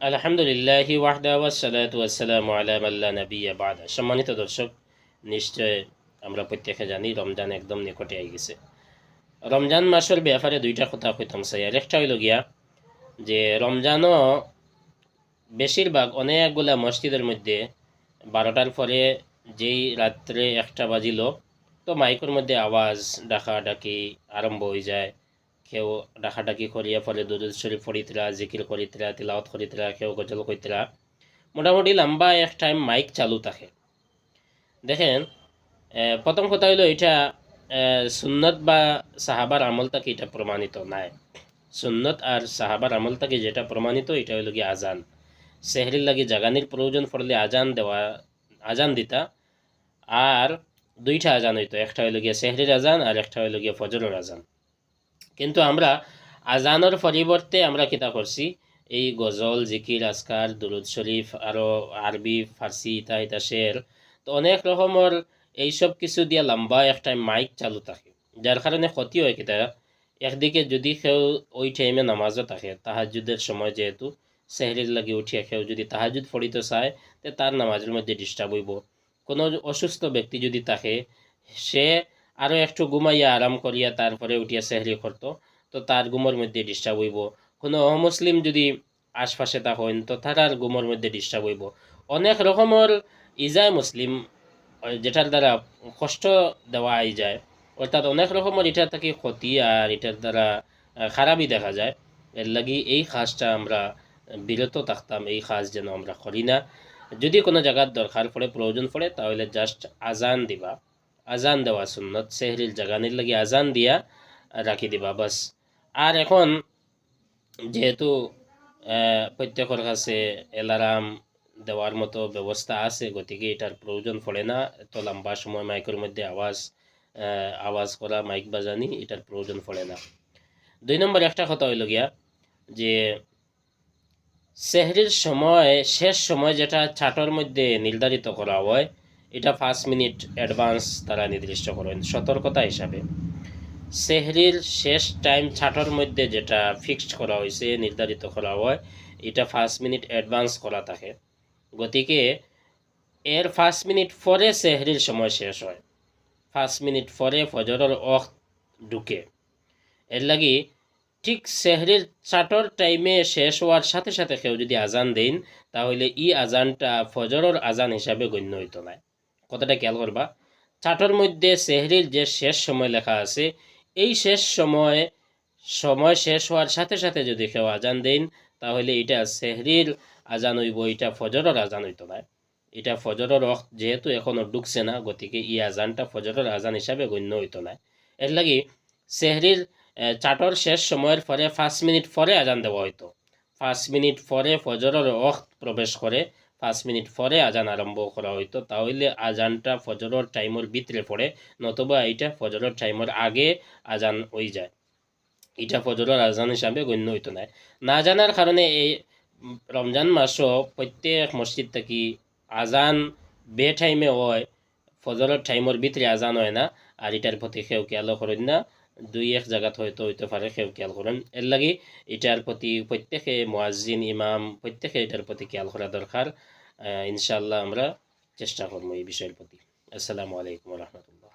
আলহামদুলিল্লাহি ওয়াহদা ওয়াসসালাতু ওয়াসসালামু আলা মাল্লা নাবিয়্যা বাদা। সম্মানিত দর্শক, নিশ্চয় আমরা প্রত্যেকে জানি রমজান একদম নিকটে আই গেছে। রমজান মাসের ব্যাপারে দুইটা কথা কইতাম চাই। আর একটা হইল গিয়া যে রমজানও বেশিরভাগ অনেকগুলা মসজিদের মধ্যে বারোটার পরে যেই রাত্রে একটা বাজিল, তো মাইকের মধ্যে আওয়াজ ডাকা ডাকি আরম্ভ হয়ে যায়। কেউ ডাকাডাকি করিয়া ফলে দুরুদ শরীফ পড়িতরা, জিকির করিতরা, তিলাওয়াত করিতরা, কেউ গজল করিতরা মোটামুটি লম্বা এক টাইম মাইক চালু থাকে। দেখেন প্রথম কথা হইল এটা সুন্নত বা সাহাবার আমল তাকে এটা প্রমাণিত নাই। সুন্নত আর সাহাবার আমল তাকে যেটা প্রমাণিত, এটা হইল কি আজান সেহরির লাগি জাগানির প্রয়োজন পড়লে আজান দেওয়া আজান দিতা। আর দুইটা আজান হইতো, একটা হইল গিয়া সেহরির আজান আর একটা হইল গিয়া ফজরের আজান কিন্তু আমরা আজানের পরিবর্তে আমরা কিতা করছি এই গজল, জিকির আসকার দুরুদ শরীফ আরও আরবি, ফার্সি, ইতা ইতা শের, তো অনেক রকমের এইসব কিছু দিয়া লম্বা একটা মাইক চালু থাকে যার কারণে ক্ষতি হয় কিতা একদিকে যদি কেউ ওই টাইমে নামাজও থাকে তাহাজুদের সময় যেহেতু সেহরির লাগি উঠিয়া কেউ যদি তাহাজুদ ফড়িতে চায়, তে তার নামাজের মধ্যে ডিস্টার্ব হইব। কোনো অসুস্থ ব্যক্তি যদি থাকে, সে আরও একটু ঘুমাইয়া আরাম করিয়া তারপরে উঠিয়া সেহরি করতো, তো তার ঘুমের মধ্যে ডিস্টার্ব হইব। কোনো অমুসলিম যদি আশপাশে তো তার আর ঘুমের মধ্যে ডিস্টার্ব হইব। অনেক রকমের ইজায় মুসলিম যেটার দ্বারা কষ্ট দেওয়া যায়। অর্থাৎ অনেক রকমের এটা থেকে ক্ষতি আর এটার দ্বারা খারাপই দেখা যায়। এর লাগি এই কাজটা আমরা বিরত থাকতাম, এই কাজ যেন আমরা করি না। যদি কোনো জায়গার দরকার পড়ে, প্রয়োজন পড়ে, তাহলে জাস্ট আজান দিবা। আজান দেওয়া সুন্নত সেহরির জাগানির লাগি আজান দিয়া রাখি দিবা, বাস। আর এখন যেহেতু প্রত্যেকের কাছে অ্যালার্ম দেওয়ার মতো ব্যবস্থা আছে, গতিকে এটার প্রয়োজন পড়ে না। এত লম্বা সময় মাইকের মধ্যে আওয়াজ আওয়াজ করা, মাইক বাজানি, এটার প্রয়োজন পড়ে না। দুই নম্বর একটা কথা হইল গিয়া, যে সেহরির সময়, শেষ সময় যেটা চার্টার মধ্যে নির্ধারিত করা হয় এটা পাঁচ মিনিট অ্যাডভান্স তারা নির্দিষ্ট করেন, সতর্কতা হিসাবে। সেহরির শেষ টাইম ছাটার মধ্যে যেটা ফিক্সড করা হয়েছে, নির্ধারিত করা হয়, এটা পাঁচ মিনিট অ্যাডভান্স করা থাকে। গতিকে এর পাঁচ মিনিট পরে সেহরির সময় শেষ হয়। পাঁচ মিনিট পরে ফজরের অখ ঢুকে। এর লাগি ঠিক সেহরির চাটর টাইমে শেষ হওয়ার সাথে সাথে কেউ যদি আজান দেন, তাহলে ই আজানটা ফজরের আজান হিসাবে গণ্য হইতো না। কথাটা খেয়াল করবা। চাটর মধ্যে সেহরির যে শেষ সময় লেখা আছে, এই শেষ সময় সময় শেষ হওয়ার সাথে সাথে যদি কেউ আজান দেন, তাহলে এটা সেহরির আজান হইব, এটা ফজরের আজান হইতো না। এটা ফজরের অখ যেহেতু এখনও ঢুকছে না, গতিকে ই আজানটা ফজরের আজান হিসাবে গণ্য হইতো না। এর লাগি সেহরির চাটর শেষ সময়ের পরে পাঁচ মিনিট পরে আজান দেওয়া হইতো। পাঁচ মিনিট পরে ফজরের অখ প্রবেশ করে পাঁচ মিনিট পরে আজান আরম্ভ করা হইতো। তাহলে আজানটা ফজরের টাইমের ভিতরে পড়ে, নতুবা এইটা ফজরের টাইমের আগে আজান হয়ে যায়। এটা ফজরের আজান হিসাবে গণ্য হইতো না। না জানার কারণে এই রমজান মাসও প্রত্যেক মসজিদ থেকে আজান বে টাইমে হয়, ফজরের টাইমের ভিতরে আজান হয় না, আর এটার প্রতি কেউ খেয়াল করেন না। দুই এক জায়গাত হয়তো হইতে পারে, সেও খেয়াল করেন। এর লাগে এটার প্রতি প্রত্যেকে মোয়াজিন ইমাম, প্রত্যেকে এটার প্রতি খেয়াল করা দরকার। ইনশাল্লাহ আমরা চেষ্টা করব এই বিষয়ের প্রতি। আসসালামু আলাইকুম রহমতুল্লাহ।